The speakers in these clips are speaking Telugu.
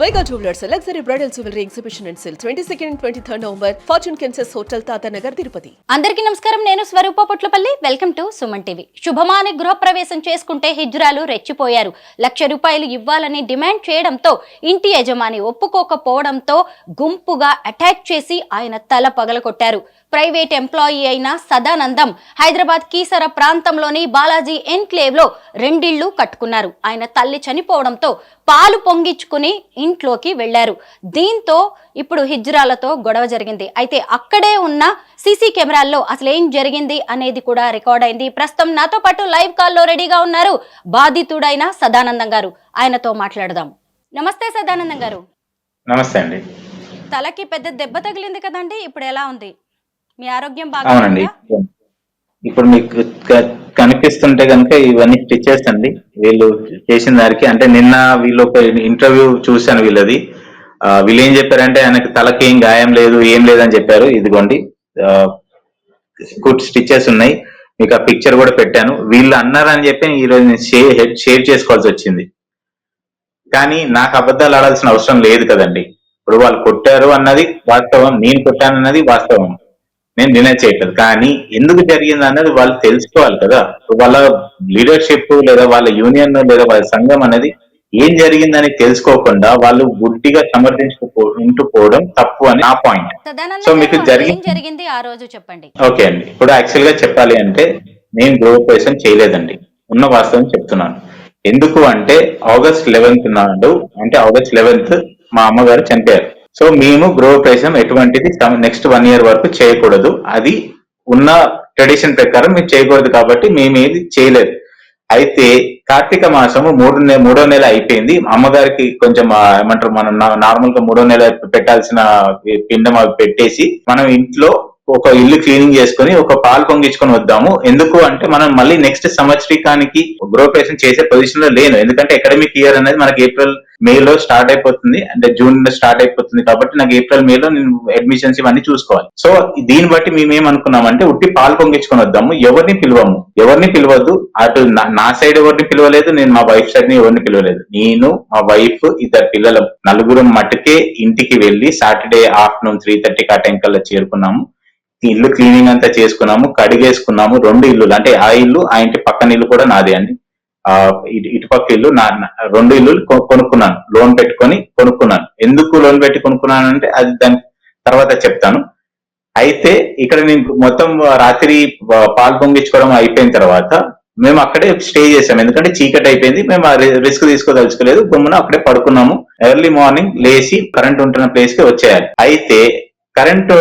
Vega Jewelers, a luxury bridal jewelry exhibition and sale, 22nd and 23rd November, Fortune Kansas Kansas hotel Tatanagar Tirupati అందరికీ నమస్కారం నేను Swaroopa Potlapalli. Welcome to Suman TV శుభమాని గృహప్రవేశం చేసుకుంటే హిజ్రాలు రెచ్చిపోయారు. లక్ష రూపాయలు ఇవ్వాలని డిమాండ్ చేయడంతో ఇంటి యజమాని ఒప్పుకోకపోవడంతో గుంపుగా అటాక్ చేసి ఆయన తల పగలగొట్టారు. ప్రైవేట్ ఎంప్లాయీ అయిన సదానందం హైదరాబాద్ కీసర ప్రాంతంలోని బాలాజీ ఎన్క్లేవ్లో రెండిళ్ళు కట్టుకున్నారు. ఆయన తల్లి చనిపోవడంతో పాలు పొంగించుకుని ఇంట్లోకి వెళ్ళారు దీంతో ఇప్పుడు హిజ్రాలతో గొడవ జరిగింది. అయితే అక్కడే ఉన్న సీసీ కెమెరాల్లో అసలు ఏం జరిగింది అనేది కూడా రికార్డ్ అయింది. ప్రస్తుతం నాతో పాటు లైవ్ కాల్లో రెడీగా ఉన్నారు బాధితుడైన సదానందం గారు. ఆయనతో మాట్లాడదాం. నమస్తే సదానందం గారు. నమస్తే అండి. తలకి పెద్ద దెబ్బ తగిలింది కదండి ఇప్పుడు ఎలా ఉంది? మీ ఆరోగ్యం అవునండి. బాగా ఇప్పుడు మీకు కనిపిస్తుంటే కనుక ఇవన్నీ స్టిచెస్ అండి వీళ్ళు చేసిన దానికి అంటే నిన్న వీళ్ళు ఒక ఇంటర్వ్యూ చూశాను వీళ్ళది. వీళ్ళు ఏం చెప్పారంటే ఆయనకి తలకి ఏం గాయం లేదు ఏం లేదని చెప్పారు. ఇదిగోండి. గుడ్ స్టిచెస్ ఉన్నాయి. మీకు ఆ పిక్చర్ కూడా పెట్టాను. వీళ్ళు అన్నారని చెప్పి ఈ రోజు నేను షేర్ చేసుకోవాల్సి వచ్చింది. కానీ నాకు అబద్ధాలు ఆడాల్సిన అవసరం లేదు కదండి. ఇప్పుడు వాళ్ళు కొట్టారు అన్నది వాస్తవం నేను కొట్టాను అన్నది వాస్తవం. నేను డినై చేయట్లేదు. కానీ ఎందుకు జరిగింది అన్నది వాళ్ళు తెలుసుకోవాలి కదా. వాళ్ళ లీడర్షిప్ లేదా వాళ్ళ యూనియన్ లేదా వాళ్ళ సంఘం అనేది ఏం జరిగిందని తెలుసుకోకుండా వాళ్ళు గుడ్డిగా సమర్థించుకుంటూ పోవడం తప్పు అని నా పాయింట్ సో మీకు జరిగింది ఆ రోజు చెప్పండి. ఓకే అండి. ఇప్పుడు యాక్చువల్గా చెప్పాలి అంటే నేను గృహప్రవేశం చేయలేదండి. ఉన్న వాస్తవం చెప్తున్నాను. ఎందుకు అంటే ఆగస్ట్ లెవెన్త్ నాడు అంటే ఆగస్ట్ లెవెన్త్ మా అమ్మగారు చనిపోయారు. సో మేము గృహప్రవేశం ఎటువంటిది నెక్స్ట్ వన్ ఇయర్ వరకు చేయకూడదు. అది ఉన్న ట్రెడిషన్ ప్రకారం మేము చేయకూడదు కాబట్టి మేము ఏది చేయలేదు. అయితే కార్తీక మాసము మూడు నె- మూడో నెల అయిపోయింది. అమ్మగారికి కొంచెం ఏమంటారు మనం నార్మల్గా మూడో నెల పెట్టాల్సిన పిండం అవి పెట్టేసి మనం ఇంట్లో ఒక ఇల్లు క్లీనింగ్ చేసుకుని ఒక పాలు పొంగించుకొని వద్దాము. ఎందుకు అంటే మనం మళ్ళీ నెక్స్ట్ సంవత్సరికానికి గ్రోపరేషన్ చేసే పొజిషన్లో లేను. ఎందుకంటే అకాడమిక్ ఇయర్ అనేది మనకి ఏప్రిల్ మే లో స్టార్ట్ అయిపోతుంది. అంటే జూన్లో స్టార్ట్ అయిపోతుంది కాబట్టి నాకు ఏప్రిల్ మే లో నేను అడ్మిషన్స్ ఇవన్నీ చూసుకోవాలి. సో దీన్ని బట్టి మేము ఏమనుకున్నామంటే ఉట్టి పాలు పొంగించుకొని వద్దాము. ఎవరిని పిలవము? ఎవరిని పిలవద్దు. అటు నా- నా సైడ్ ఎవరిని పిలవలేదు. నేను మా వైఫ్ సైడ్ని ఎవరిని పిలవలేదు. నేను మా వైఫ్ ఇద్దరు పిల్లలు నలుగురు మటుకే ఇంటికి వెళ్ళి సాటర్డే ఆఫ్టర్నూన్ త్రీ థర్టీకి ఆ టెంకల్లో చేరుకున్నాము. ఇల్లు క్లీనింగ్ అంతా చేసుకున్నాము కడిగేసుకున్నాము రెండు ఇల్లులు. అంటే ఆ ఇల్లు ఆ ఇంటి పక్కన ఇల్లు కూడా నాదే అండి. ఆ ఇటు ఇటుపక్క ఇల్లు నా రెండు ఇల్లు కొనుక్కున్నాను. లోన్ పెట్టుకొని కొనుక్కున్నాను. ఎందుకు లోన్ పెట్టి కొనుక్కున్నాను అంటే అది దాని తర్వాత చెప్తాను. అయితే ఇక్కడ నేను మొత్తం రాత్రి పాలు పొంగించుకోవడం అయిపోయిన తర్వాత మేము అక్కడే స్టే చేసాం ఎందుకంటే చీకటి అయిపోయింది. మేము రిస్క్ తీసుకోదలుచుకోలేదు. గమ్మున అక్కడే పడుకున్నాము. ఎర్లీ మార్నింగ్ లేచి కరెంట్ ఉంటున్న ప్లేస్కి వచ్చేయాలి. అయితే current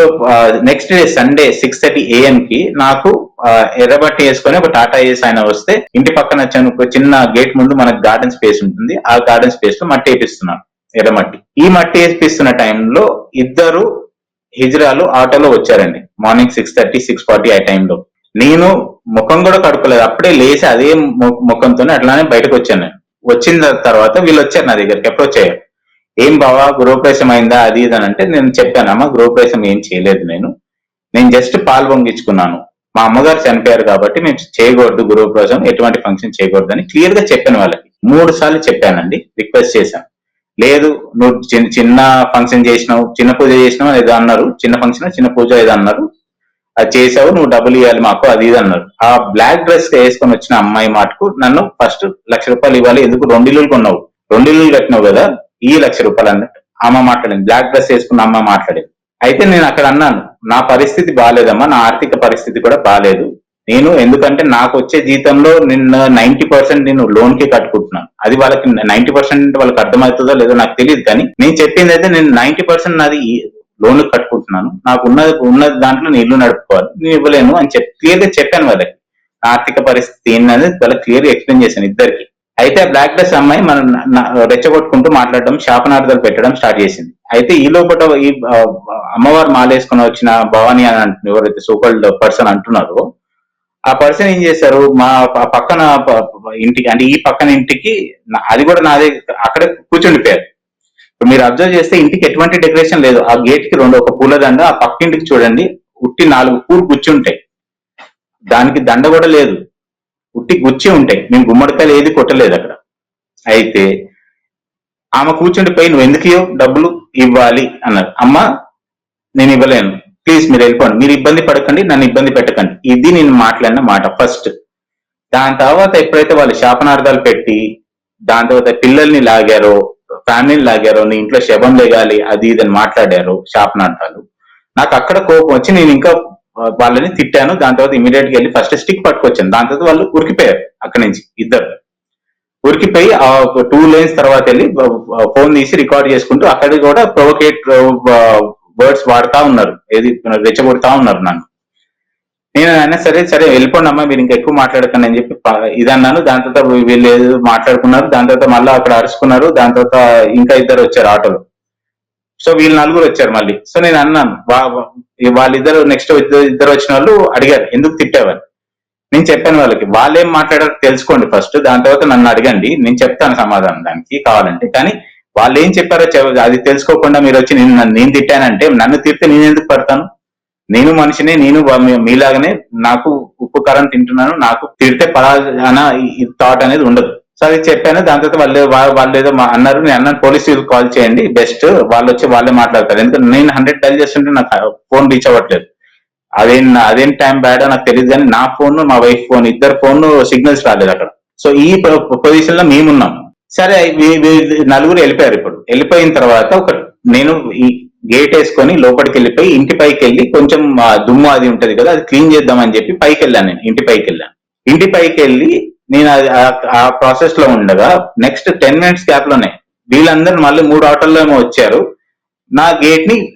next day Sunday six thirty AM కి నాకు ఎర్రబట్టి వేసుకొని ఒక టాటా ఏస్ ఆయన వస్తే ఇంటి పక్కన చిన్న- ఒక చిన్న గేట్ ముందు మనకు గార్డెన్ స్పేస్ ఉంటుంది. ఆ గార్డెన్ స్పేస్లో మట్టి వేపిస్తున్నాను ఎర్రమట్టి. ఈ మట్టి వేపిస్తున్న టైంలో ఇద్దరు హిజ్రాలు ఆటోలో వచ్చారండి. Morning six thirty six forty ఆ టైంలో. నేను ముఖం కూడా కడుకోలేదు అప్పుడే లేచి అదే ముఖంతోనే అట్లానే బయటకు వచ్చాను నేను. వచ్చిన తర్వాత వీళ్ళు వచ్చారు నా దగ్గరికి అప్రోచ్ అయ్యారు. ఏం బావా గృహప్రవేశం అయిందా? అది ఇది అని అంటే నేను చెప్పాను అమ్మ గృహప్రవేశం ఏం చేయలేదు నేను. నేను జస్ట్ పాలు పొంగించుకున్నాను. మా అమ్మగారు చనిపోయారు కాబట్టి మేము చేయకూడదు గృహప్రవేశం ఎటువంటి ఫంక్షన్ చేయకూడదు అని క్లియర్గా చెప్పాను వాళ్ళకి. మూడు సార్లు చెప్పానండి రిక్వెస్ట్ చేశాను. లేదు నువ్వు చిన్న చిన్న ఫంక్షన్ చేసినావు చిన్న పూజ చేసినావు ఏదో అన్నారు. చిన్న ఫంక్షన్ చిన్న పూజ ఏదో అన్నారు. అది చేసావు నువ్వు డబ్బులు ఇవ్వాలి మాకు అది ఇది అన్నారు. ఆ బ్లాక్ డ్రెస్ వేసుకొని వచ్చిన అమ్మాయి మాటకు నన్ను ఫస్ట్ లక్ష రూపాయలు ఇవ్వాలి ఎందుకు? రెండు ఇల్లులు కొన్నావు. రెండు ఇల్లులు కట్టినావు కదా. ఈ లక్ష రూపాయలు అన్నట్టు. అమ్మ మాట్లాడింది. బ్లాక్ డ్రెస్ వేసుకున్న అమ్మ మాట్లాడింది. అయితే నేను అక్కడ అన్నాను నా పరిస్థితి బాగాలేదమ్మా నా ఆర్థిక పరిస్థితి కూడా బాగాలేదు నేను ఎందుకంటే నాకు వచ్చే జీతంలో నిన్న నైన్టీ పర్సెంట్ నేను లోన్కి కట్టుకుంటున్నాను. అది వాళ్ళకి నైన్టీ పర్సెంట్ వాళ్ళకి అర్థమవుతుందో లేదో నాకు తెలియదు కానీ నేను చెప్పింది అయితే నేను నైన్టీ పర్సెంట్ నాది లోన్ కట్టుకుంటున్నాను. నాకు ఉన్నది ఉన్న దాంట్లో నేను ఇల్లు నడుపుకోవాలి నేను ఇవ్వలేను అని చెప్పి క్లియర్గా చెప్పాను వాళ్ళకి. ఆర్థిక పరిస్థితి ఏంటనేది వాళ్ళకి క్లియర్ ఎక్స్ప్లెయిన్ చేశాను ఇద్దరికి. అయితే ఆ బ్లాక్ డ్రెస్ అమ్మాయి మనం రెచ్చగొట్టుకుంటూ మాట్లాడడం శాపనార్థాలు పెట్టడం స్టార్ట్ చేసింది. అయితే ఈ లోపల ఈ అమ్మవారు మాలేసుకుని వచ్చిన భవానీ అని అంటున్నారు ఎవరైతే సూపర్డ్ పర్సన్ అంటున్నారో ఆ పర్సన్ ఏం చేశారు? మా పక్కన ఇంటికి అంటే ఈ పక్కన ఇంటికి అది కూడా నాదే అక్కడే కూర్చుండిపోయారు. ఇప్పుడు మీరు అబ్జర్వ్ చేస్తే ఇంటికి ఎటువంటి డెకరేషన్ లేదు. ఆ గేట్కి రెండు ఒక పూలదండ ఆ పక్క ఇంటికి చూడండి ఉట్టి నాలుగు పూలు కూర్చుంటాయి. దానికి దండ కూడా లేదు. ఉట్టి గుచ్చి ఉంటాయి. మేము గుమ్మడికాయలు ఏది కొట్టలేదు అక్కడ. అయితే ఆమె కూర్చుండిపోయి నువ్వు ఎందుకు డబ్బులు ఇవ్వాలి అన్నారు. అమ్మ నేను ఇవ్వలేను. ప్లీజ్ మీరు వెళ్ళిపోండి. మీరు ఇబ్బంది పడకండి నన్ను ఇబ్బంది పెట్టకండి. ఇది నేను మాట్లాడిన మాట ఫస్ట్. దాని తర్వాత ఎప్పుడైతే వాళ్ళు శాపనార్థాలు పెట్టి దాని తర్వాత పిల్లల్ని లాగారో ఫ్యామిలీని లాగారో నీ ఇంట్లో శవం లేగాలి అది ఇది అని మాట్లాడారు శాపనార్థాలు నాకు అక్కడ కోపం వచ్చి నేను ఇంకా వాళ్ళని తిట్టాను. దాని తర్వాత ఇమీడియట్గా వెళ్ళి ఫస్ట్ స్టిక్ పట్టుకొచ్చాను. దాని తర్వాత వాళ్ళు ఉరికిపోయారు అక్కడి నుంచి ఇద్దరు. ఉరికిపోయి ఆ టూ లైన్స్ తర్వాత వెళ్ళి ఫోన్ తీసి రికార్డ్ చేసుకుంటూ అక్కడ కూడా ప్రొవోకేట్ వర్డ్స్ వాడుతా ఉన్నారు. ఏది రెచ్చగొడతా ఉన్నారు నన్ను. నేను అయినా సరే సరే వెళ్ళిపోండి అమ్మా మీరు ఇంకా ఎక్కువ మాట్లాడకండి అని చెప్పి ఇదన్నాను ఇది అన్నాను. దాని తర్వాత వీళ్ళు ఏదో మాట్లాడుకున్నారు. దాని తర్వాత మళ్ళీ అక్కడ అరుచుకున్నారు. దాని తర్వాత ఇంకా ఇద్దరు వచ్చారు ఆటోలో. సో వీళ్ళు నలుగురు వచ్చారు మళ్ళీ. సో నేను అన్నాను వాళ్ళిద్దరు నెక్స్ట్ ఇద్దరు వచ్చిన వాళ్ళు అడిగారు ఎందుకు తిట్టేవారు నేను చెప్పాను వాళ్ళకి వాళ్ళు ఏం తెలుసుకోండి ఫస్ట్ దాని తర్వాత నన్ను అడగండి నేను చెప్తాను సమాధానం దానికి కావాలంటే. కానీ వాళ్ళు ఏం చెప్పారో అది తెలుసుకోకుండా మీరు వచ్చి నేను నన్ను నేను తిట్టానంటే నన్ను తిడితే నేను ఎందుకు పడతాను? నేను మనిషినే నేను మీ- మీలాగనే నాకు ఉప్పు కారం తింటున్నాను నాకు తిడితే పడాలన్న థాట్ అనేది ఉండదు. సో అది చెప్పాను. దాని తర్వాత వాళ్ళు వాళ్ళు ఏదో మా- అన్నారు. నేను అన్నాను పోలీస్ కాల్ చేయండి. బెస్ట్. వాళ్ళు వచ్చి వాళ్ళే మాట్లాడతారు. ఎందుకంటే నేను హండ్రెడ్ డైల్ చేస్తుంటే నాకు ఫోన్ రీచ్ అవ్వట్లేదు. అదేం అదేం టైం బ్యాడ్ నాకు తెలియదు కానీ నా ఫోన్ మా వైఫ్ ఫోన్ ఇద్దరు ఫోన్ సిగ్నల్స్ రాలేదు అక్కడ. సో ఈ పొజిషన్లో మేమున్నాం. సరే నలుగురు వెళ్ళిపోయారు ఇప్పుడు. వెళ్ళిపోయిన తర్వాత ఒక నేను ఈ గేట్ వేసుకొని లోపలికి వెళ్ళిపోయి ఇంటి పైకి వెళ్ళి కొంచెం దుమ్ము అది ఉంటది కదా అది క్లీన్ చేద్దామని చెప్పి పైకి వెళ్ళాను నేను. ఇంటి పైకి వెళ్ళాను. ఇంటి పైకి వెళ్ళి నేను అది ఆ- ప్రాసెస్లో ఉండగా నెక్స్ట్ టెన్ మినిట్స్ గ్యాప్లోనే వీళ్ళందరూ మళ్ళీ మూడు ఆటోల్లో ఏమో వచ్చారు. నా గేట్ని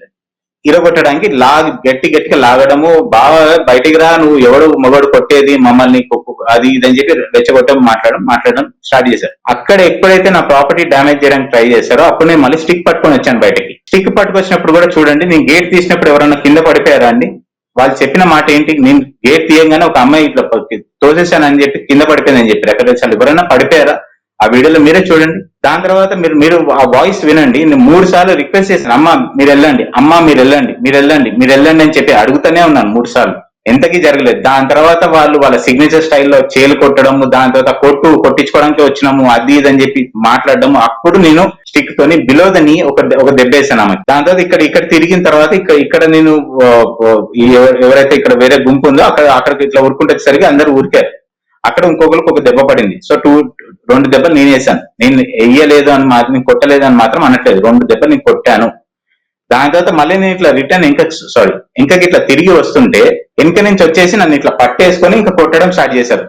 ఇరగొట్టడానికి లాగి గట్టి గట్టిగా లాగడము బాగా బయటికి రా నువ్వు ఎవడు మగడు కొట్టేది మమ్మల్ని అది ఇది అని చెప్పి రెచ్చగొట్టడం మాట్లాడడం మాట్లాడడం స్టార్ట్ చేశారు. అక్కడ ఎప్పుడైతే నా ప్రాపర్టీ డ్యామేజ్ చేయడానికి ట్రై చేశారో అప్పుడు నేను మళ్ళీ స్టిక్ పట్టుకొని వచ్చాను బయటకి. స్టిక్ పట్టుకొచ్చినప్పుడు కూడా చూడండి నేను గేట్ తీసినప్పుడు ఎవరన్నా కింద పడిపోయారా అండి? వాళ్ళు చెప్పిన మాట ఏంటి? నేను గేట్ తీయంగానే ఒక అమ్మాయి ఇట్లా ప- తోసేసానని చెప్పి కింద పడిపోయిందని చెప్పి ఎక్కడ ఎవరైనా పడిపోయారా? ఆ వీడియోలో మీరే చూడండి. దాని తర్వాత మీరు మీరు ఆ వాయిస్ వినండి. నేను మూడు సార్లు రిక్వెస్ట్ చేశాను. అమ్మ మీరు వెళ్ళండి. అమ్మ మీరు వెళ్ళండి. మీరు వెళ్ళండి. మీరు వెళ్ళండి అని చెప్పి అడుగుతూనే ఉన్నాను మూడు సార్లు. ఎంతకీ జరగలేదు. దాని తర్వాత వాళ్ళు వాళ్ళ సిగ్నేచర్ స్టైల్లో చేలు కొట్టడము దాని తర్వాత కొట్టు కొట్టించుకోవడానికి వచ్చినాము అది ఇది అని చెప్పి మాట్లాడడం అప్పుడు నేను స్టిక్ తోని బిలో దని ఒక ఒక దెబ్బేసాను ఆమె. దాని తర్వాత ఇక్కడ ఇక్కడ తిరిగిన తర్వాత ఇక్కడ ఇక్కడ నేను ఎవరైతే ఇక్కడ వేరే గుంపు ఉందో అక్కడ అక్కడికి ఇట్లా ఉరుకుంటేసరికి అందరూ ఊరికారు అక్కడ ఇంకొకరికి ఒక దెబ్బ పడింది. సో టూ రెండు దెబ్బలు నేను వేసాను. నేను వేయలేదు అని మాత్రం నేను కొట్టలేదు అని మాత్రం అనట్లేదు. రెండు దెబ్బలు నేను కొట్టాను. దాని తర్వాత మళ్ళీ నేను ఇట్లా రిటర్న్ ఇంకా సారీ ఇంకా ఇట్లా తిరిగి వస్తుంటే వెనక నుంచి వచ్చేసి నన్ను ఇట్లా పట్టేసుకొని ఇంకా కొట్టడం స్టార్ట్ చేశారు.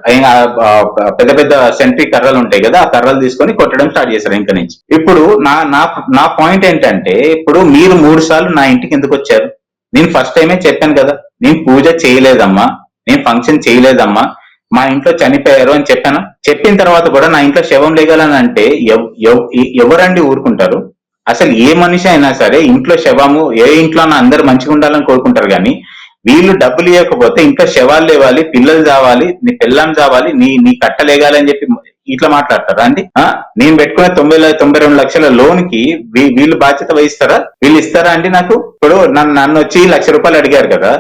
పెద్ద పెద్ద సెంట్రీ కర్రలు ఉంటాయి కదా ఆ కర్రలు తీసుకొని కొట్టడం స్టార్ట్ చేశారు ఇంక నుంచి. ఇప్పుడు నా నా నా పాయింట్ ఏంటంటే ఇప్పుడు మీరు మూడు సార్లు నా ఇంటికి ఎందుకు వచ్చారు? నేను ఫస్ట్ టైమే చెప్పాను కదా నేను పూజ చేయలేదమ్మా నేను ఫంక్షన్ చేయలేదమ్మా మా ఇంట్లో చనిపోయారు అని చెప్పాను? చెప్పిన తర్వాత కూడా నా ఇంట్లో శవం లేగలనంటే ఎవ్- ఎవరండి ఊరుకుంటారు? అసలు ఏ మనిషి అయినా సరే ఇంట్లో శవము ఏ ఇంట్లో అన్న అందరు మంచిగా ఉండాలని కోరుకుంటారు కానీ వీళ్ళు డబ్బులు ఇవ్వకపోతే ఇంట్లో శవాలు లేవాలి పిల్లలు చావాలి నీ పిల్లం చావాలి నీ నీ కట్టలేగాలి అని చెప్పి ఇట్లా మాట్లాడతారా అండి? నేను పెట్టుకున్న తొంభై తొంభై రెండు లక్షల లోన్కి వీ- వీళ్ళు బాధ్యత వహిస్తారా? వీళ్ళు ఇస్తారా అండి నాకు? ఇప్పుడు నన్ను నన్ను వచ్చి లక్ష రూపాయలు అడిగారు కదా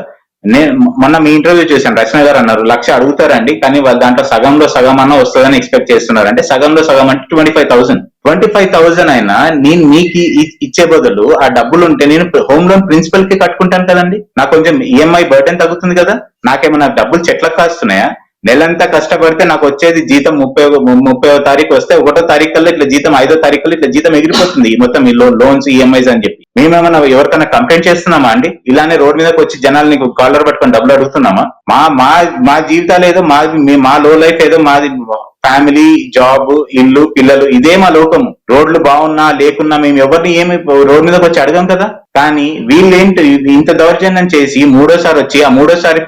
నేను మొన్న మీ ఇంటర్వ్యూ చూశాను రచన గారు అన్నారు లక్ష అడుగుతారండి కానీ వాళ్ళు దాంట్లో సగంలో సగం అన్న వస్తుందని ఎక్స్పెక్ట్ చేస్తున్నారు. అంటే సగంలో సగం అంటే twenty five thousand twenty five thousand అయినా నేను మీకు ఇచ్చే బదులు ఆ డబ్బులు ఉంటే నేను హోమ్ లోన్ ప్రిన్సిపల్కి కట్టుకుంటాను కదండి? నాకు కొంచెం ఈఎంఐ బర్డెన్ తగ్గుతుంది కదా? నాకేమైనా డబ్బులు చెట్లకు కాస్తున్నాయా? నెలంతా కష్టపడితే నాకు వచ్చేది జీతం ముప్పై ముప్పై తారీఖు వస్తే ఒకటో తారీఖు కల్లా ఇట్లా జీతం ఐదో తారీఖు కల్లా ఇట్లా జీతం ఎగిరిపోతుంది. ఈ మొత్తం ఈ లోన్స్ ఈఎంఐస్ అని చెప్పి. మేమేమన్నా ఎవరికైనా కంప్లైంట్ చేస్తున్నామా అండి? ఇలానే రోడ్ మీదకి వచ్చి జనాల్ని కాలర్ పట్టుకొని డబ్బులు అడుగుతున్నామా? మా మా మా జీవితాలు ఏదో మా మా లో లైఫ్ ఏదో మాది ఫ్యామిలీ జాబ్ ఇల్లు పిల్లలు ఇదే మా లోకము. రోడ్లు బాగున్నా లేకున్నా మేము ఎవరిని ఏమి రోడ్ మీదకి వచ్చి అడగం కదా? కానీ వీళ్ళు ఏంటి ఇంత దౌర్జన్యం చేసి మూడోసారి వచ్చి ఆ మూడోసారి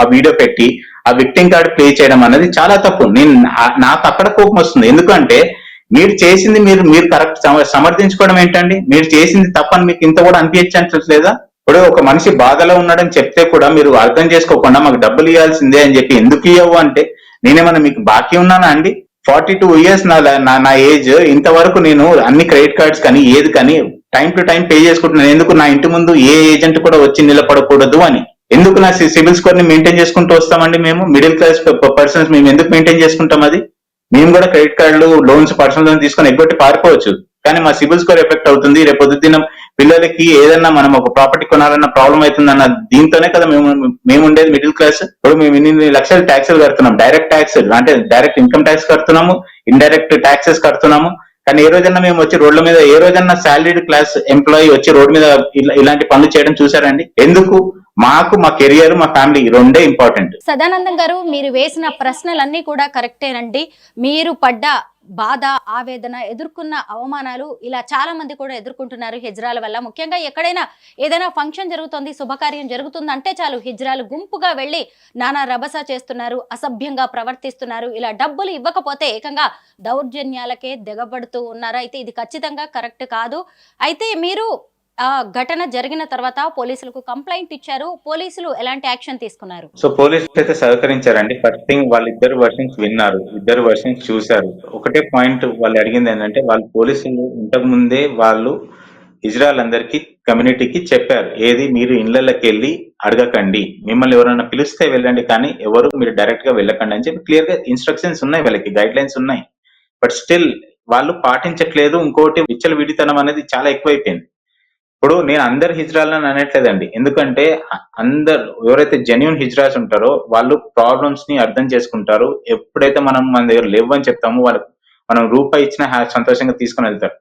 ఆ వీడియో పెట్టి ఆ విక్టింగ్ కార్డ్ ప్లే చేయడం అనేది చాలా తప్పు. నేను నా- నాకు అక్కడ కోపం వస్తుంది. ఎందుకంటే మీరు చేసింది మీరు మీరు కరెక్ట్ సమర్థించుకోవడం ఏంటండి? మీరు చేసింది తప్పని మీకు ఇంత కూడా అనిపించట్లేదా ఇప్పుడు ఒక మనిషి బాధలో ఉన్నాడని చెప్తే కూడా మీరు అర్థం చేసుకోకుండా మాకు డబ్బులు ఇవ్వాల్సిందే అని చెప్పి ఎందుకు ఇవ్వవు అంటే నేనేమన్నా మీకు బాకీ ఉన్నానా అండి? ఫార్టీ టూ ఇయర్స్ నా నా- నా ఏజ్ ఇంతవరకు నేను అన్ని క్రెడిట్ కార్డ్స్ కానీ ఏది కానీ టైం టు టైం పే చేసుకుంటున్నాను. ఎందుకు నా ఇంటి ముందు ఏ ఏజెంట్ కూడా వచ్చి నిలబడకూడదు అని? ఎందుకు నా సిబిల్ స్కోర్ని మెయింటైన్ చేసుకుంటూ వస్తామండి మేము? మిడిల్ క్లాస్ పర్సన్స్ మేము ఎందుకు మెయింటైన్ చేసుకుంటాం అది? మేము కూడా క్రెడిట్ కార్డులు లోన్స్ పర్సనల్ లోన్ తీసుకొని ఎగ్గొట్టి పారిపోవచ్చు. కానీ మా సిబిల్ స్కోర్ ఎఫెక్ట్ అవుతుంది. రేపు పొద్దున్న పిల్లలకి ఏదన్నా మనం ఒక ప్రాపర్టీ కొనాలన్న ప్రాబ్లం అవుతుందన్న దీంతోనే కదా మేము మేము ఉండేది మిడిల్ క్లాస్ ఇప్పుడు మేము ఇన్ని లక్షల ట్యాక్సులు కడుతున్నాం. డైరెక్ట్ ట్యాక్స్ అంటే డైరెక్ట్ ఇన్కమ్ ట్యాక్స్ కడుతున్నాము. ఇండైరెక్ట్ ట్యాక్సెస్ కడుతున్నాము. కానీ ఏ రోజన్నా మేము వచ్చి రోడ్ల మీద ఏ రోజన్నా శాలరీడ్ క్లాస్ ఎంప్లాయీ వచ్చి రోడ్ మీద ఇలాంటి పనులు చేయడం చూసారండి ఎందుకు? మాకు మా కెరియర్ మా ఫ్యామిలీ రెండే ఇంపార్టెంట్. సదానందం గారు మీరు వేసిన ప్రశ్నలన్నీ కూడా కరెక్టేనండి. మీరు పడ్డ బాధ ఆవేదన ఎదుర్కొన్న అవమానాలు ఇలా చాలా మంది కూడా ఎదుర్కొంటున్నారు హిజ్రాల వల్ల. ముఖ్యంగా ఎక్కడైనా ఏదైనా ఫంక్షన్ జరుగుతుంది శుభకార్యం జరుగుతుంది అంటే చాలు హిజ్రాలు గుంపుగా వెళ్ళి నానా రభస చేస్తున్నారు అసభ్యంగా ప్రవర్తిస్తున్నారు. ఇలా డబ్బులు ఇవ్వకపోతే ఏకంగా దౌర్జన్యాలకే దిగబడుతూ ఉన్నారు? అయితే ఇది ఖచ్చితంగా కరెక్ట్ కాదు. అయితే మీరు ఘటన జరిగిన తర్వాత పోలీసులకు కంప్లైంట్ ఇచ్చారు. పోలీసులు ఎలాంటి యాక్షన్ తీసుకున్నారు? సో పోలీసులు అయితే సహకరించారండి. ఫస్ట్ థింగ్ వాళ్ళిద్దరు వర్షన్స్ విన్నారు. ఇద్దరు వర్షన్స్ చూశారు. ఒకటే పాయింట్ వాళ్ళు అడిగింది ఏంటంటే వాళ్ళు పోలీసులు ఇంతకు ముందే వాళ్ళు ఇజ్రాయల్ అందరికి కమ్యూనిటీకి చెప్పారు. ఏది మీరు ఇళ్ళకి వెళ్ళి అడగకండి. మిమ్మల్ని ఎవరైనా పిలిస్తే వెళ్ళండి కానీ ఎవరు మీరు డైరెక్ట్గా వెళ్ళకండి అని చెప్పి క్లియర్గా ఇన్స్ట్రక్షన్స్ ఉన్నాయి వాళ్ళకి గైడ్ లైన్స్ ఉన్నాయి. బట్ స్టిల్ వాళ్ళు పాటించట్లేదు. ఇంకోటి విచ్చల విడితనం అనేది చాలా ఎక్కువైపోయింది. ఇప్పుడు నేను అందరు హిజ్రాలను అనట్లేదండి. ఎందుకంటే అందరు ఎవరైతే జెన్యున్ హిజ్రాస్ ఉంటారో వాళ్ళు ప్రాబ్లమ్స్ని అర్థం చేసుకుంటారు. ఎప్పుడైతే మనం మన దగ్గర లేవు అని చెప్తామో వాళ్ళకి మనం రూపాయి ఇచ్చినా హ్యా- సంతోషంగా తీసుకుని వెళ్తారు.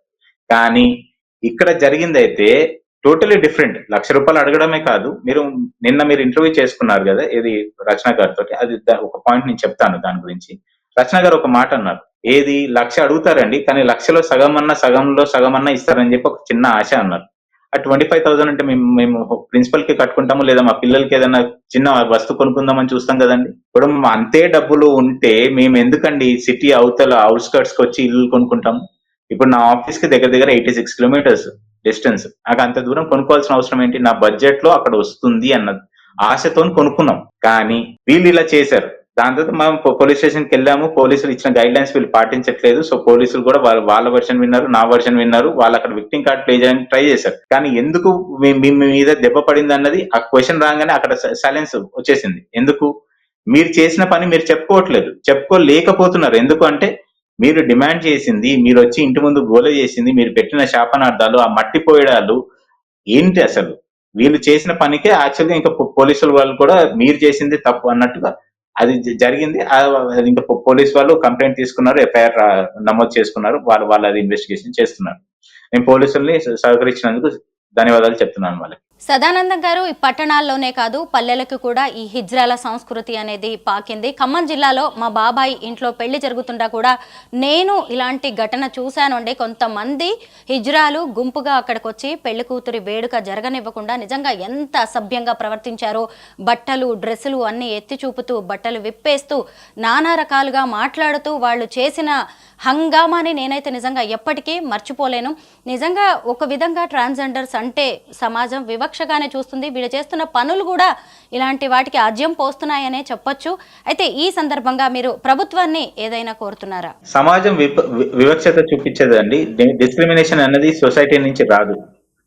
కానీ ఇక్కడ జరిగింది అయితే టోటలీ డిఫరెంట్ లక్ష రూపాయలు అడగడమే కాదు. మీరు నిన్న మీరు ఇంటర్వ్యూ చేసుకున్నారు కదా ఇది రచన గారితో అది ఒక పాయింట్ నేను చెప్తాను దాని గురించి. రచన గారు ఒక మాట అన్నారు. ఏది లక్ష అడుగుతారండి కానీ లక్షలో సగం అన్న సగంలో సగం అన్న ఇస్తారని చెప్పి ఒక చిన్న ఆశ అన్నారు. ఆ ట్వంటీ ఫైవ్ థౌసండ్ అంటే మేము మేము ప్రిన్సిపల్కి కట్టుకుంటాము లేదా మా పిల్లలకి ఏదైనా చిన్న వస్తువు కొనుక్కుందామని చూస్తాం కదండి. ఇప్పుడు మా అంతే డబ్బులు ఉంటే మేము ఎందుకండి సిటీ అవతల అవుట్స్కర్ట్స్కి వచ్చి ఇల్లు కొనుక్కుంటాము ఇప్పుడు నా ఆఫీస్కి దగ్గర దగ్గర ఎయిటీ సిక్స్ కిలోమీటర్స్ డిస్టెన్స్ నాకు అంత దూరం కొనుక్కోవాల్సిన అవసరం ఏంటి? నా బడ్జెట్లో అక్కడ వస్తుంది అన్నది ఆశతో కొనుక్కున్నాం. కానీ వీళ్ళు ఇలా చేశారు. దాని తర్వాత మనం పోలీస్ స్టేషన్కి వెళ్ళాము. పోలీసులు ఇచ్చిన గైడ్ లైన్స్ వీళ్ళు పాటించట్లేదు. సో పోలీసులు కూడా వాళ్ళ వాళ్ళ వర్షన్ విన్నారు నా వర్షన్ విన్నారు. వాళ్ళు అక్కడ విక్టింగ్ కార్డ్ ప్లే చేయడానికి ట్రై చేశారు. కానీ ఎందుకు మీ మీద దెబ్బ పడింది అన్నది ఆ క్వశ్చన్ రాగానే అక్కడ సైలెన్స్ వచ్చేసింది. ఎందుకు? మీరు చేసిన పని మీరు చెప్పుకోవట్లేదు. చెప్పుకోలేకపోతున్నారు. ఎందుకు అంటే మీరు డిమాండ్ చేసింది మీరు వచ్చి ఇంటి ముందు గోల చేసింది మీరు పెట్టిన శాపనార్థాలు ఆ మట్టి పోయడాలు ఏంటి అసలు? వీళ్ళు చేసిన పనికే యాక్చువల్గా ఇంకా పోలీసుల వాళ్ళు కూడా మీరు చేసింది తప్పు అన్నట్టుగా అది జరిగింది. అది ఇంకా పోలీస్ వాళ్ళు కంప్లైంట్ తీసుకున్నారు ఎఫ్ఐఆర్ నమోదు చేసుకున్నారు. వాళ్ళు వాళ్ళు అది ఇన్వెస్టిగేషన్ చేస్తున్నారు. నేను పోలీసుల్ని సహకరించినందుకు ధన్యవాదాలు చెప్తున్నాను వాళ్ళకి. సదానందం గారు ఈ పట్టణాల్లోనే కాదు పల్లెలకు కూడా ఈ హిజ్రాల సంస్కృతి అనేది పాకింది. ఖమ్మం జిల్లాలో మా బాబాయ్ ఇంట్లో పెళ్ళి జరుగుతుండా కూడా నేను ఇలాంటి ఘటన చూశాను అండి. కొంతమంది హిజ్రాలు గుంపుగా అక్కడికి వచ్చి పెళ్ళి కూతురి వేడుక జరగనివ్వకుండా నిజంగా ఎంత అసభ్యంగా ప్రవర్తించారో బట్టలు డ్రెస్సులు అన్నీ ఎత్తి చూపుతూ బట్టలు విప్పేస్తూ నానా రకాలుగా మాట్లాడుతూ వాళ్ళు చేసిన హంగామాని నేనైతే నిజంగా ఎప్పటికీ మర్చిపోలేను. నిజంగా ఒక విధంగా ట్రాన్స్జెండర్స్ అంటే సమాజం వివక్షగానే చూస్తుంది. వీళ్ళు చేస్తున్న పనులు కూడా ఇలాంటి వాటికి అజ్యం పోస్తున్నాయనే చెప్పొచ్చు. అయితే ఈ సందర్భంగా మీరు ప్రభుత్వాన్ని ఏదైనా కోరుతున్నారా? సమాజం వి- వివక్షత చూపించదండి. డిస్క్రిమినేషన్ అన్నది సొసైటీ నుంచి రాదు.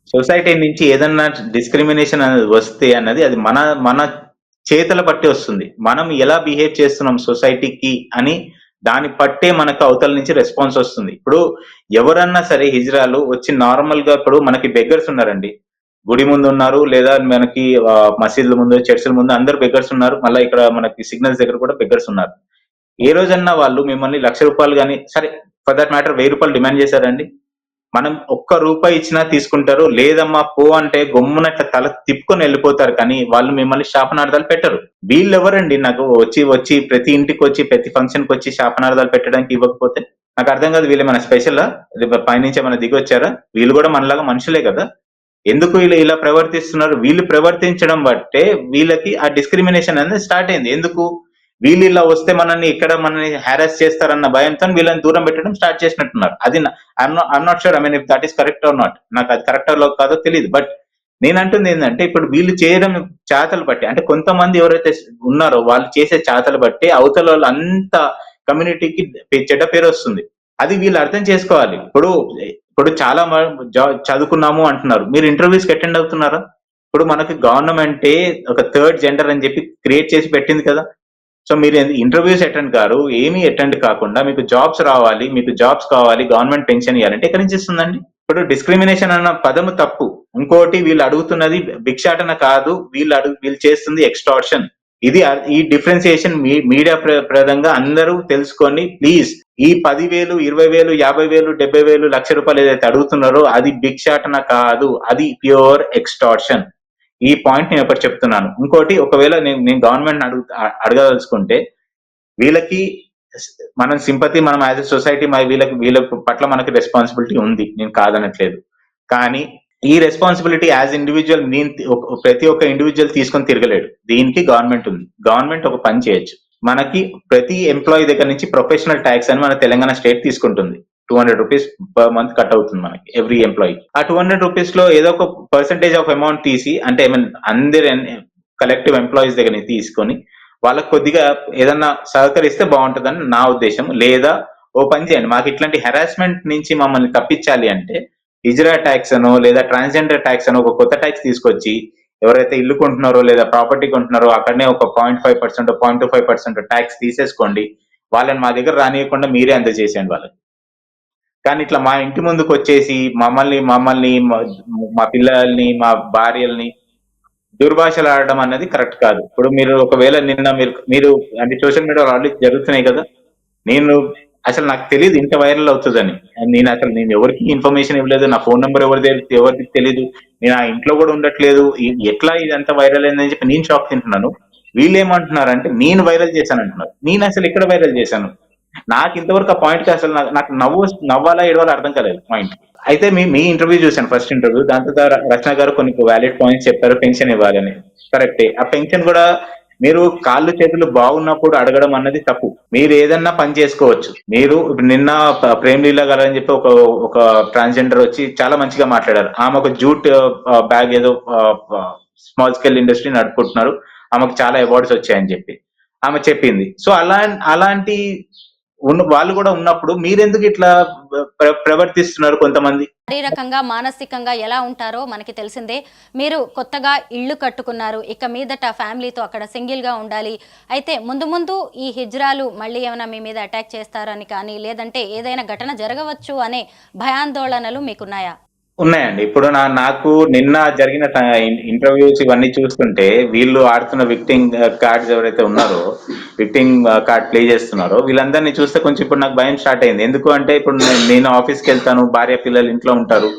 సొసైటీ నుంచి ఏదన్నా డిస్క్రిమినేషన్ అనేది వస్తే అన్నది అది మన మన చేతల బట్టి వస్తుంది. మనం ఎలా బిహేవ్ చేస్తున్నాం సొసైటీకి అని దాన్ని పట్టే మనకు అవతల నుంచి రెస్పాన్స్ వస్తుంది. ఇప్పుడు ఎవరన్నా సరే హిజ్రాలు వచ్చి నార్మల్గా ఇప్పుడు మనకి బెగ్గర్స్ ఉన్నారండి. గుడి ముందు ఉన్నారు లేదా మనకి మసీదుల ముందు చర్చిల ముందు అందరు బెగ్గర్స్ ఉన్నారు. మళ్ళీ ఇక్కడ మనకి సిగ్నల్స్ దగ్గర కూడా బెగ్గర్స్ ఉన్నారు. ఏ రోజన్నా వాళ్ళు మిమ్మల్ని లక్ష రూపాయలు కానీ సరే ఫర్ దట్ మ్యాటర్ వెయ్యి రూపాయలు డిమాండ్ చేశారండి. మనం ఒక్క రూపాయి ఇచ్చినా తీసుకుంటారు లేదమ్మా పో అంటే గమ్మునట్ల తల తిప్పుకొని వెళ్ళిపోతారు కానీ వాళ్ళు మిమ్మల్ని శాపనార్థాలు పెట్టరు. వీళ్ళు ఎవరండి నాకు వచ్చి వచ్చి ప్రతి ఇంటికి వచ్చి ప్రతి ఫంక్షన్కి వచ్చి శాపనార్థాలు పెట్టడానికి ఇవ్వకపోతే? నాకు అర్థం కాదు వీళ్ళు మన స్పెషల్? పైనుంచి ఏమైనా దిగి వచ్చారా వీళ్ళు కూడా మనలాగా మనుషులే కదా. ఎందుకు వీళ్ళు ఇలా ప్రవర్తిస్తున్నారు? వీళ్ళు ప్రవర్తించడం బట్టే వీళ్ళకి ఆ డిస్క్రిమినేషన్ అనేది స్టార్ట్ అయింది. ఎందుకు? వీళ్ళు ఇలా వస్తే మనల్ని ఇక్కడ మనల్ని హారాస్ చేస్తారన్న భయంతో వీళ్ళని దూరం పెట్టడం స్టార్ట్ చేసినట్టున్నారు. అది I'm not sure I mean if that is correct or not నాకు అది కరెక్ట్ కాదో తెలియదు బట్ నేను అంటుంది ఏంటంటే ఇప్పుడు వీళ్ళు చేయడం చాతలు బట్టి అంటే కొంతమంది ఎవరైతే ఉన్నారో వాళ్ళు చేసే చాతలు బట్టి అవతల వాళ్ళు అంత కమ్యూనిటీకి చెడ్డ పేరు వస్తుంది. అది వీళ్ళు అర్థం చేసుకోవాలి. ఇప్పుడు ఇప్పుడు చాలా మ- చదువుకున్నాము అంటున్నారు. మీరు ఇంటర్వ్యూస్కి అటెండ్ అవుతున్నారా? ఇప్పుడు మనకి గవర్నమెంటే ఒక థర్డ్ జెండర్ అని చెప్పి క్రియేట్ చేసి పెట్టింది కదా. సో మీరు ఇంటర్వ్యూస్ అటెండ్ కారు ఏమీ అటెండ్ కాకుండా మీకు జాబ్స్ రావాలి మీకు జాబ్స్ కావాలి గవర్నమెంట్ పెన్షన్ ఇవ్వాలంటే ఎక్కడి నుంచి ఇస్తుందండి? ఇప్పుడు డిస్క్రిమినేషన్ అన్న పదము తప్పు. ఇంకోటి వీళ్ళు అడుగుతున్నది భిక్షాటన కాదు వీళ్ళు అడుగు వీళ్ళు చేస్తుంది ఎక్స్టార్షన్ ఇది ఈ డిఫరెన్సియేషన్ మీడియా ప్రదంగా అందరూ తెలుసుకొని ప్లీజ్ ఈ పదివేలు ఇరవై వేలు యాభై వేలు డెబ్బై వేలు లక్ష రూపాయలు ఏదైతే అడుగుతున్నారో అది భిక్షాటన కాదు అది ప్యూర్ ఎక్స్టార్షన్ ఈ పాయింట్ నేను ఒకటి చెప్తున్నాను. ఇంకోటి ఒకవేళ నేను నేను గవర్నమెంట్ అడుగు అడగదలుచుకుంటే వీళ్ళకి మనం సింపతి మనం యాజ్ ఎ సొసైటీ వీళ్ళకి వీళ్ళ పట్ల మనకి రెస్పాన్సిబిలిటీ ఉంది. నేను కాదనట్లేదు. కానీ ఈ రెస్పాన్సిబిలిటీ యాజ్ ఇండివిజువల్ నేను ప్రతి ఒక్క ఇండివిజువల్ తీసుకొని తిరగలేడు. దీనికి గవర్నమెంట్ ఉంది. గవర్నమెంట్ ఒక పని చేయొచ్చు. మనకి ప్రతి ఎంప్లాయీ దగ్గర నుంచి ప్రొఫెషనల్ ట్యాక్స్ అని మన తెలంగాణ స్టేట్ తీసుకుంటుంది. Two hundred rupees per month cut అవుతుంది మనకి ఎవ్రీ ఎంప్లాయీ ఆ టూ హండ్రెడ్ రూపీస్లో ఏదో ఒక పర్సంటేజ్ ఆఫ్ అమౌంట్ తీసి అంటే ఐ మీన్ అందరి కలెక్టివ్ ఎంప్లాయీస్ దగ్గర తీసుకొని వాళ్ళకి కొద్దిగా ఏదన్నా సహకరిస్తే బాగుంటుందని నా ఉద్దేశం లేదా ఓ పని చేయండి మాకు ఇట్లాంటి హెరాస్మెంట్ నుంచి మమ్మల్ని తప్పించాలి అంటే ఇజ్రా ట్యాక్స్ అనో లేదా ట్రాన్స్జెండర్ ట్యాక్స్ అనో ఒక కొత్త ట్యాక్స్ తీసుకొచ్చి ఎవరైతే ఇల్లు కొంటున్నారో లేదా ప్రాపర్టీ కొంటున్నారో అక్కడనే ఒక point five percent point two five percent tax తీసేసుకోండి. వాళ్ళని మా దగ్గర రానియకుండా మీరే అందజేసేయండి వాళ్ళకి. కానీ ఇట్లా మా ఇంటి ముందుకు వచ్చేసి మమ్మల్ని మమ్మల్ని మా- పిల్లల్ని మా భార్యల్ని దుర్భాషలు ఆడడం అన్నది కరెక్ట్ కాదు. ఇప్పుడు మీరు ఒకవేళ నిన్న మీరు మీరు అంటే సోషల్ మీడియాలో ఆల్రెడీ జరుగుతున్నాయి కదా. నేను అసలు నాకు తెలియదు ఇంత వైరల్ అవుతుందని. నేను అసలు నేను ఎవరికి ఇన్ఫర్మేషన్ ఇవ్వలేదు నా ఫోన్ నెంబర్ ఎవరి ఎవరికి తెలియదు నేను ఆ ఇంట్లో కూడా ఉండట్లేదు. ఎట్లా ఇది అంత వైరల్ అయిందని చెప్పి నేను షాక్ తింటున్నాను. వీళ్ళు ఏమంటున్నారంటే నేను వైరల్ చేశాను అంటున్నారు నేను అసలు ఎక్కడ వైరల్ చేశాను? నాకు ఇంతవరకు ఆ పాయింట్ అసలు నాకు- నవ్వు నవ్వాలా ఏడవాలా అర్థం కాలేదు పాయింట్ అయితే మీ మీ ఇంటర్వ్యూ చూశాను ఫస్ట్ ఇంటర్వ్యూ దాని దా- రచన గారు కొన్ని వ్యాలిడ్ పాయింట్స్ చెప్పారు పెన్షన్ ఇవ్వాలని. కరెక్టే ఆ పెన్షన్ కూడా మీరు కాళ్ళు చేతులు బాగున్నప్పుడు అడగడం అన్నది తప్పు. మీరు ఏదన్నా పని చేసుకోవచ్చు. మీరు ఇప్పుడు నిన్న ప్రేమ్ లీలా గారు అని చెప్పి ఒక ఒక ట్రాన్స్జెండర్ వచ్చి చాలా మంచిగా మాట్లాడారు. ఆమె ఒక జూట్ బ్యాగ్ ఏదో స్మాల్ స్కేల్ ఇండస్ట్రీ నడుపుకుంటున్నారు. ఆమెకు చాలా అవార్డ్స్ వచ్చాయని చెప్పి. ఆమె చెప్పింది. సో అలా అలాంటి ఉన్న వాళ్ళు కూడా ఉన్నప్పుడు మీరెందుకు ఇట్లా ప్రవర్తిస్తున్నారు కొంతమంది? శారీరకంగా మానసికంగా ఎలా ఉంటారో మనకి తెలిసిందే. మీరు కొత్తగా ఇళ్ళు కట్టుకున్నారు. ఇక మీదట ఫ్యామిలీతో అక్కడ సింగిల్గా ఉండాలి. అయితే ముందు ముందు ఈ హిజ్రాలు మళ్ళీ ఏమైనా మీ మీద అటాక్ చేస్తారని కానీ లేదంటే ఏదైనా ఘటన జరగవచ్చు అనే భయాందోళనలు మీకున్నాయా? ఉన్నాయండి. ఇప్పుడు నా నాకు నిన్న జరిగిన ఇంటర్వ్యూస్ ఇవన్నీ చూస్తుంటే వీళ్ళు ఆడుతున్న విక్టింగ్ కార్డ్స్ ఎవరైతే ఉన్నారో విక్టింగ్ కార్డ్ ప్లే చేస్తున్నారో వీళ్ళందరినీ చూస్తే కొంచెం ఇప్పుడు నాకు భయం స్టార్ట్ అయింది. ఎందుకు అంటే ఇప్పుడు నేను- నేను ఆఫీస్కి వెళ్తాను భార్య పిల్లలు ఇంట్లో ఉంటారు.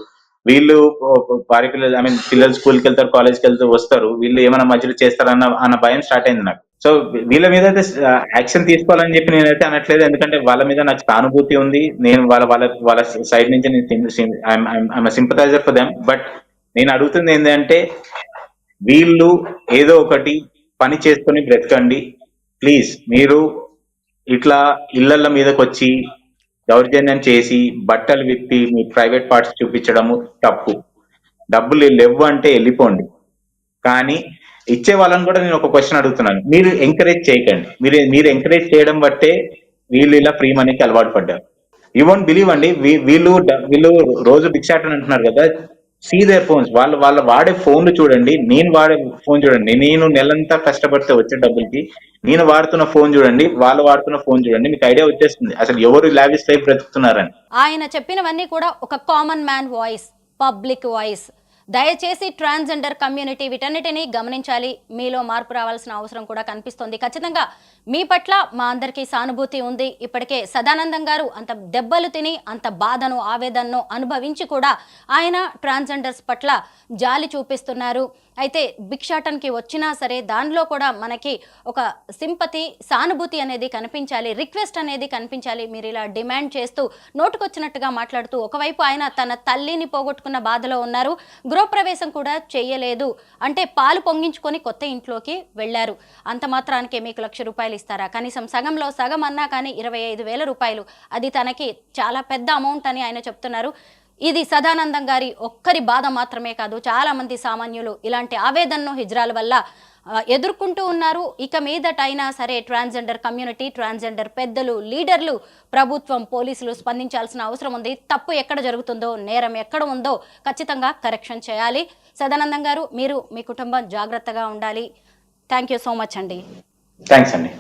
వీళ్ళు ఓ, భార్య పిల్లలు ఐ మీన్ పిల్లలు స్కూల్కి వెళ్తారు కాలేజ్కి వెళ్తూ వస్తారు. వీళ్ళు ఏమైనా మధ్యలో చేస్తారన్న అన్న భయం స్టార్ట్ అయింది నాకు. సో వీళ్ళ మీద అయితే యాక్షన్ తీసుకోవాలని చెప్పి నేనైతే అనట్లేదు. ఎందుకంటే వాళ్ళ మీద నాకు సానుభూతి ఉంది. నేను వాళ్ళ వాళ్ళ వాళ్ళ సైడ్ నుంచి నేను సింపథైజర్ ఫర్ దెమ్ బట్ నేను అడుగుతుంది ఏంటంటే వీళ్ళు ఏదో ఒకటి పని చేసుకొని బ్రతకండి. ప్లీజ్ మీరు ఇట్లా ఇళ్ళల మీదకి వచ్చి దౌర్జన్యం చేసి బట్టలు విప్పి మీ ప్రైవేట్ పార్ట్స్ చూపించడము తప్పు. డబ్బులు లేవు అంటే వెళ్ళిపోండి. కానీ ఇచ్చే వాళ్ళని కూడా నేను ఒక క్వశ్చన్ అడుగుతున్నాను. మీరు ఎంకరేజ్ చేయకండి. మీరు మీరు ఎంకరేజ్ చేయడం బట్టే వీళ్ళు ఇలా ఫ్రీ మనీకి అలవాటు పడ్డారు. యూ వోంట్ బిలీవ్ అండి. వీళ్ళు వీళ్ళు రోజు భిక్షాటన అంటున్నారు కదా. సీ దేర్ ఫోన్స్ వాళ్ళు వాళ్ళ వాడే ఫోన్లు చూడండి. నేను వాడే ఫోన్ చూడండి. నేను నెలంతా కష్టపడితే వచ్చే డబ్బులకి నేను వాడుతున్న ఫోన్ చూడండి. వాళ్ళు వాడుతున్న ఫోన్ చూడండి. మీకు ఐడియా వచ్చేస్తుంది. అసలు ఎవరు లావిస్ లైఫ్ బ్రతుకుతున్నారని. ఆయన చెప్పినవన్నీ కూడా ఒక common man voice public voice దయచేసి ట్రాన్స్జెండర్ కమ్యూనిటీ వీటన్నిటిని గమనించాలి. మీలో మార్పు రావాల్సిన అవసరం కూడా కనిపిస్తోంది. ఖచ్చితంగా మీ పట్ల మా అందరికీ సానుభూతి ఉంది. ఇప్పటికే సదానందం గారు అంత దెబ్బలు తిని అంత బాధను ఆవేదనను అనుభవించి కూడా ఆయన ట్రాన్స్జెండర్స్ పట్ల జాలి చూపిస్తున్నారు. అయితే భిక్షాటన్కి వచ్చినా సరే దానిలో కూడా మనకి ఒక సింపతి సానుభూతి అనేది కనిపించాలి రిక్వెస్ట్ అనేది కనిపించాలి. మీరు ఇలా డిమాండ్ చేస్తూ నోటుకొచ్చినట్టుగా మాట్లాడుతూ ఒకవైపు ఆయన తన తల్లిని పోగొట్టుకున్న బాధలో ఉన్నారు. గృహప్రవేశం కూడా చేయలేదు. అంటే పాలు పొంగించుకొని కొత్త ఇంట్లోకి వెళ్ళారు. అంత మాత్రానికే మీకు లక్ష రూపాయలు ఇస్తారా? కనీసం సగంలో సగం అన్నా కానీ ఇరవై ఐదు వేల రూపాయలు. అది తనకి చాలా పెద్ద అమౌంట్ అని ఆయన చెప్తున్నారు. ఇది సదానందం గారి ఒక్కరి బాధ మాత్రమే కాదు చాలామంది సామాన్యులు ఇలాంటి ఆవేదనను హిజ్రాల వల్ల ఎదుర్కొంటూ ఉన్నారు. ఇక మీదట అయినా సరే ట్రాన్స్జెండర్ కమ్యూనిటీ ట్రాన్స్జెండర్ పెద్దలు లీడర్లు ప్రభుత్వం పోలీసులు స్పందించాల్సిన అవసరం ఉంది. తప్పు ఎక్కడ జరుగుతుందో నేరం ఎక్కడ ఉందో ఖచ్చితంగా కరెక్షన్ చేయాలి. సదానందం గారు మీరు మీ కుటుంబం జాగ్రత్తగా ఉండాలి. థ్యాంక్ యూ సో మచ్ అండి. థ్యాంక్స్ అండి.